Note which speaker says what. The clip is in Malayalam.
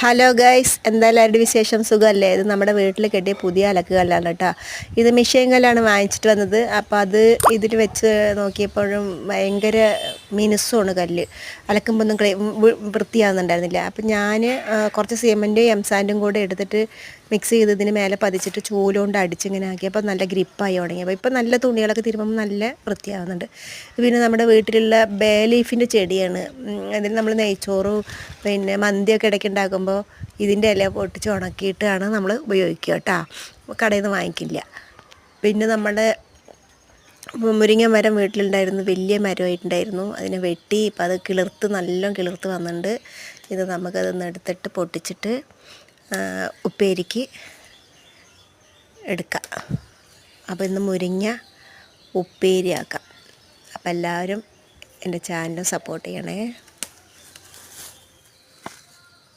Speaker 1: ഹലോ ഗൈസ് എന്തായാലും വിശേഷം സുഖമല്ലേ? ഇത് നമ്മുടെ വീട്ടിൽ കെട്ടിയ പുതിയ അലക്ക് കല്ലാണ് കേട്ടോ. ഇത് മിഷീൻ കല്ലാണ് വാങ്ങിച്ചിട്ട് വന്നത്. അപ്പോൾ അത് ഇതിൽ വെച്ച് നോക്കിയപ്പോഴും ഭയങ്കര മിനുസമാണ് കല്ല്. അലക്കുമ്പോൾ ക്ലീ വൃത്തിയാകുന്നുണ്ടായിരുന്നില്ല അപ്പം ഞാൻ കുറച്ച് സിമെന്റും എംസാൻഡും കൂടെ എടുത്തിട്ട് മിക്സ് ചെയ്ത് ഇതിന് മേലെ പതിച്ചിട്ട് ചൂലുകൊണ്ട് അടിച്ചിങ്ങനെ ആക്കിയപ്പോൾ നല്ല ഗ്രിപ്പായി തുടങ്ങി. അപ്പോൾ ഇപ്പം നല്ല തുണികളൊക്കെ തിരുമ്പുമ്പോൾ നല്ല വൃത്തിയാവുന്നുണ്ട്. പിന്നെ നമ്മുടെ വീട്ടിലുള്ള ബേ ലീഫിന്റെ ചെടിയാണ്. അതിന് നമ്മൾ നെയ്ച്ചോറും പിന്നെ മന്തിയൊക്കെ ഇടയ്ക്ക് ഉണ്ടാക്കുമ്പോൾ ഇതിന്റെ ഇല പൊട്ടിച്ച് ഉണക്കിയിട്ടാണ് നമ്മൾ ഉപയോഗിക്കുക കേട്ടോ. കടയിൽ നിന്ന് വാങ്ങിക്കില്ല. പിന്നെ നമ്മുടെ മുരിങ്ങ മരം വീട്ടിലുണ്ടായിരുന്നു വലിയ മരമായിട്ടുണ്ടായിരുന്നു. അതിനെ വെട്ടി ഇപ്പം അത് കിളിർത്ത് നല്ലോണം കിളിർത്ത് വന്നിട്ടുണ്ട്. ഇത് നമുക്കതൊന്ന് എടുത്തിട്ട് പൊട്ടിച്ചിട്ട് ഉപ്പേരിക്ക് എടുക്കാം. അപ്പോൾ ഇന്ന് മുരിങ്ങ ഉപ്പേരിയാക്കാം. അപ്പോൾ എല്ലാവരും എന്റെ ചാനൽ സപ്പോർട്ട് ചെയ്യണേ.